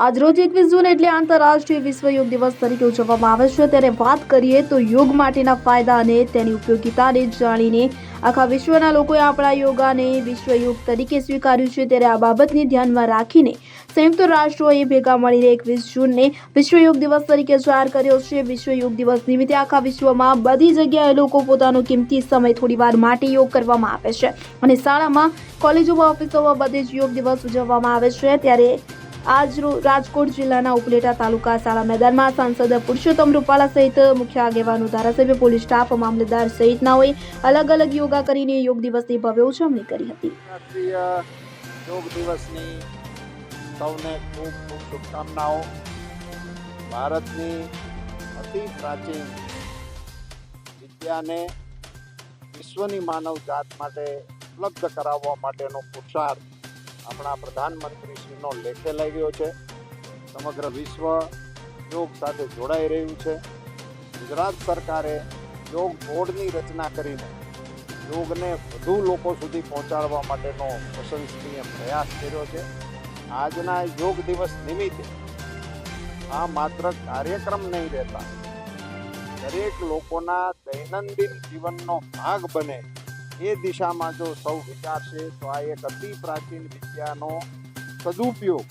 આજરોજ એકવીસ જૂન એટલે આંતરરાષ્ટ્રીય વિશ્વ યોગ દિવસ તરીકે ઉજવવામાં આવે છે. ત્યારે વાત કરીએ તો યોગ માટેના ફાયદા અને તેની ઉપયોગિતાને જાણીને આખા વિશ્વના લોકોએ આપણા યોગાને વિશ્વ યોગ તરીકે સ્વીકાર્યું છે. ત્યારે આ બાબતને ધ્યાનમાં રાખીને સંયુક્ત રાષ્ટ્રોએ ભેગા મળીને એકવીસ જૂનને વિશ્વ યોગ દિવસ તરીકે જાહેર કર્યો છે. વિશ્વ યોગ દિવસ નિમિત્તે આખા વિશ્વમાં બધી જગ્યાએ લોકો પોતાનો કિંમતી સમય થોડીવાર માટે યોગ કરવામાં આવે છે. અને શાળામાં, કોલેજોમાં, ઓફિસોમાં બધે જ યોગ દિવસ ઉજવવામાં આવે છે. ત્યારે આજ રાજકોટ જિલ્લાના ઉપલેટા તાલુકા શાળા મેદાનમાં સાંસદ પુરુષોત્તમ રૂપાલા સહિત મુખ્ય આગેવાનો, ધારાસભ્ય, પોલીસ સ્ટાફ મામલેદાર સહિતનાઓએ અલગ અલગ યોગા કરીને યોગ દિવસની ભવ્ય ઉજવણી કરી હતી. યોગ દિવસની સૌને ખૂબ ખૂબ શુભકામનાઓ. ભારતની અતિ પ્રાચીન વિદ્યાને વિશ્વની માનવ જાત માટે ઉપલબ્ધ કરાવવા માટેનો પુરુષાર્થ આપણા પ્રધાનમંત્રીશ્રીનો લેખે લાગ્યો છે. સમગ્ર વિશ્વ યોગ સાથે જોડાઈ રહ્યું છે. ગુજરાત સરકારે યોગ બોર્ડની રચના કરીને યોગને વધુ લોકો સુધી પહોંચાડવા માટેનો પ્રશંસનીય પ્રયાસ કર્યો છે. આજના યોગ દિવસ નિમિત્તે આ માત્ર કાર્યક્રમ નહીં રહેતા, દરેક લોકોના દૈનંદિન જીવનનો ભાગ બને એ દિશામાં જો સૌ વિચારશે, તો આ એક અતિ પ્રાચીન વિદ્યાનો સદુપયોગ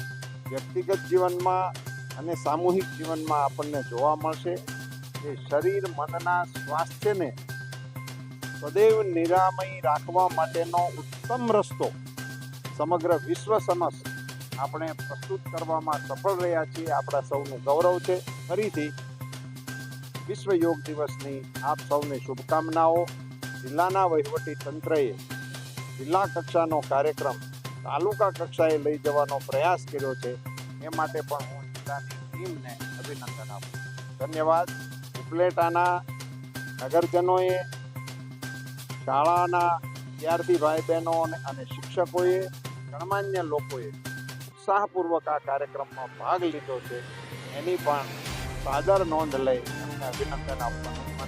વ્યક્તિગત જીવનમાં અને સામૂહિક જીવનમાં આપણને જોવા મળશે. કે શરીર, મનના સ્વાસ્થ્યને સદૈવ નિરામય રાખવા માટેનો ઉત્તમ રસ્તો સમગ્ર વિશ્વ સમક્ષ આપણે પ્રસ્તુત કરવામાં સફળ રહ્યા છીએ. આપણા સૌનું ગૌરવ છે. ફરીથી વિશ્વ યોગ દિવસની આપ સૌને શુભકામનાઓ. જિલ્લાના વહીવટી તંત્રએ જિલ્લા કક્ષાનો કાર્યક્રમ તાલુકા કક્ષાએ લઈ જવાનો પ્રયાસ કર્યો છે. એ માટે પણ હું જિલ્લાની ટીમને અભિનંદન આપું ધન્યવાદ. ઉપલેટાના નગરજનોએ, શાળાના વિદ્યાર્થી ભાઈ બહેનો અને- શિક્ષકોએ, ગણમાન્ય લોકોએ ઉત્સાહપૂર્વક આ કાર્યક્રમમાં ભાગ લીધો છે. એની પણ સાદર નોંધ લઈ અભિનંદન આપવાનું મન